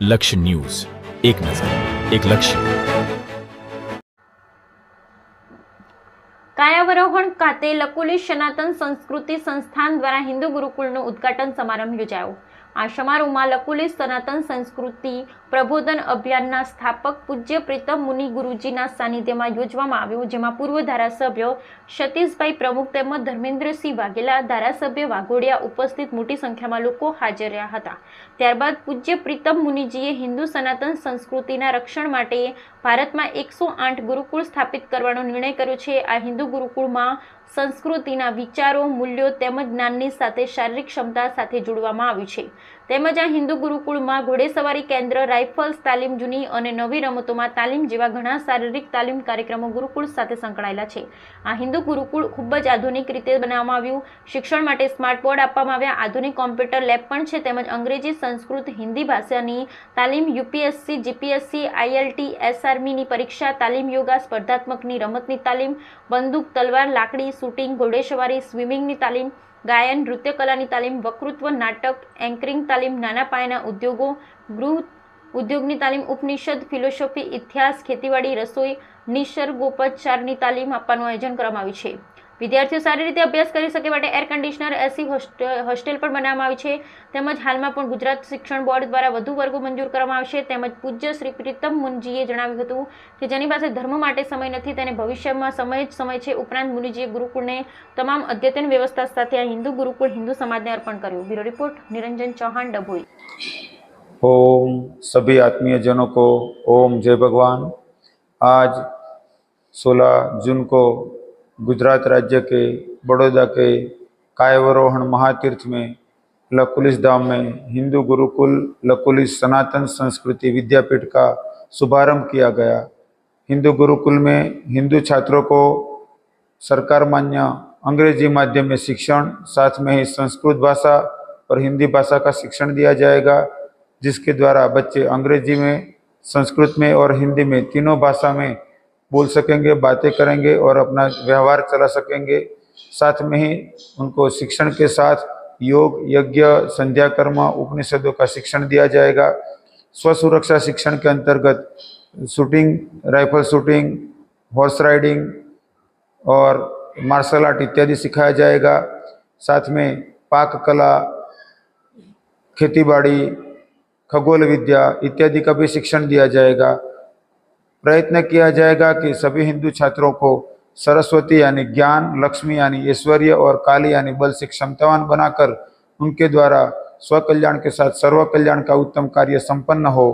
લક્ષ્ય ન્યૂઝ. એક નજર, એક લક્ષ્ય. કાયાવરોહણ ખાતે લકુલી સનાતન સંસ્કૃતિ સંસ્થાન દ્વારા હિન્દુ ગુરુકુળનું ઉદ્ઘાટન સમારંભ યોજાયો. આ સમારોહમાં લકુલી સનાતન સંસ્કૃતિ પ્રબોધન અભિયાનના સ્થાપક પૂજ્ય પ્રીતમ મુનિ ગુરુજીના સાનિધ્યમાં યોજવામાં આવ્યું, જેમાં પૂર્વ ધારાસભ્ય સતીશભાઈ પ્રમુખ તેમજ ધર્મેન્દ્રસિંહ વાઘેલા, ધારાસભ્ય વાઘોડિયા ઉપસ્થિત મોટી સંખ્યામાં લોકો હાજર રહ્યા હતા. ત્યારબાદ પૂજ્ય પ્રીતમ મુનિજીએ હિન્દુ સનાતન સંસ્કૃતિના રક્ષણ માટે ભારતમાં એકસો આઠ ગુરુકુળ સ્થાપિત કરવાનો નિર્ણય કર્યો છે. આ હિન્દુ ગુરુકુળમાં સંસ્કૃતિના વિચારો, મૂલ્યો તેમજ જ્ઞાનની સાથે શારીરિક ક્ષમતા સાથે જોડવામાં આવ્યું છે. તેમજ આ હિન્દુ ગુરુકુળમાં ઘોડેસવારી કેન્દ્ર, રાઇફલ્સ, તાલીમ જૂની અને નવી રમતોમાં તાલીમ જેવા ઘણા શારીરિક તાલીમ કાર્યક્રમો ગુરુકુળ સાથે સંકળાયેલા છે. આ હિન્દુ ગુરુકુળ ખૂબ જ આધુનિક રીતે બનાવવામાં આવ્યું. શિક્ષણ માટે સ્માર્ટ આપવામાં આવ્યા. આધુનિક કોમ્પ્યુટર લેબ પણ છે. તેમજ અંગ્રેજી, સંસ્કૃત, હિન્દી ભાષાની તાલીમ, યુપીએસસી, જીપીએસસી, આઈએલટી, એસઆરમીની પરીક્ષા, તાલીમ યોગા, સ્પર્ધાત્મકની રમતની તાલીમ, બંદૂક, તલવાર, લાકડી, શૂટિંગ, ઘોડેસવારી, સ્વિમિંગની તાલીમ ગાયન નૃત્ય કલાની તાલીમ, વક્તૃત્વ, નાટક, એન્કરિંગ તાલીમ, નાના પાયાના ઉદ્યોગો, ગૃહ ઉદ્યોગની તાલીમ, ઉપનિષદ, ફિલોસોફી, ઇતિહાસ, ખેતીવાડી, રસોઈ, નિસર્ગોપચારની તાલીમ આપવાનું આયોજન કરવામાં આવ્યું છે. વિદ્યાર્થીઓ સારી રીતે અભ્યાસ કરી શકે માટે એર કન્ડિશનર એસી હોસ્ટેલ પણ બનાવવામાં આવી છે તેમજ હાલમાં પણ ગુજરાત શિક્ષણ બોર્ડ દ્વારા વધુ વર્ગો મંજૂર કરવામાં આવશે તેમજ પૂજ્ય શ્રી પ્રીતમ મુનજીએ જણાવ્યું હતું કે જેની પાસે ધર્મ માટે સમય નથી તેને ભવિષ્યમાં સમય જ સમય છે ઉપરાંત મુનિજીએ ગુરુકુળને તમામ અદ્યતન વ્યવસ્થા સાથે આ હિન્દુ ગુરુકુળ હિન્દુ સમાજને અર્પણ કર્યું બ્યુરો રિપોર્ટ નિરંજન चौहान डभोई ओम सभी आत्मीय जनों को ओम जय भगवान आज 16 जून को गुजरात राज्य के बड़ौदा के कायवरोहण महातीर्थ में, लकुलिस धाम में हिंदू गुरुकुल लकुलिस सनातन संस्कृति विद्यापीठ का शुभारंभ किया गया। हिंदू गुरुकुल में हिंदू छात्रों को सरकार मान्य अंग्रेज़ी माध्यम में शिक्षण, साथ में ही संस्कृत भाषा और हिंदी भाषा का शिक्षण दिया जाएगा, जिसके द्वारा बच्चे अंग्रेज़ी में, संस्कृत में और हिंदी में तीनों भाषा में बोल सकेंगे, बातें करेंगे और अपना व्यवहार चला सकेंगे। साथ में ही उनको शिक्षण के साथ योग, यज्ञ संध्या कर्म उपनिषदों का शिक्षण दिया जाएगा। स्व सुरक्षा शिक्षण के अंतर्गत shooting, rifle shooting, horse riding और मार्शल आर्ट इत्यादि सिखाया जाएगा। साथ में पाक कला, खेतीबाड़ी, खगोल विद्या इत्यादि का भी शिक्षण दिया जाएगा। प्रयत्न किया जाएगा कि सभी हिंदू छात्रों को सरस्वती यानी ज्ञान लक्ष्मी यानी ऐश्वर्य और काली यानी बल से क्षमतावान बनाकर उनके द्वारा स्व कल्याण के साथ सर्व कल्याण का उत्तम कार्य संपन्न हो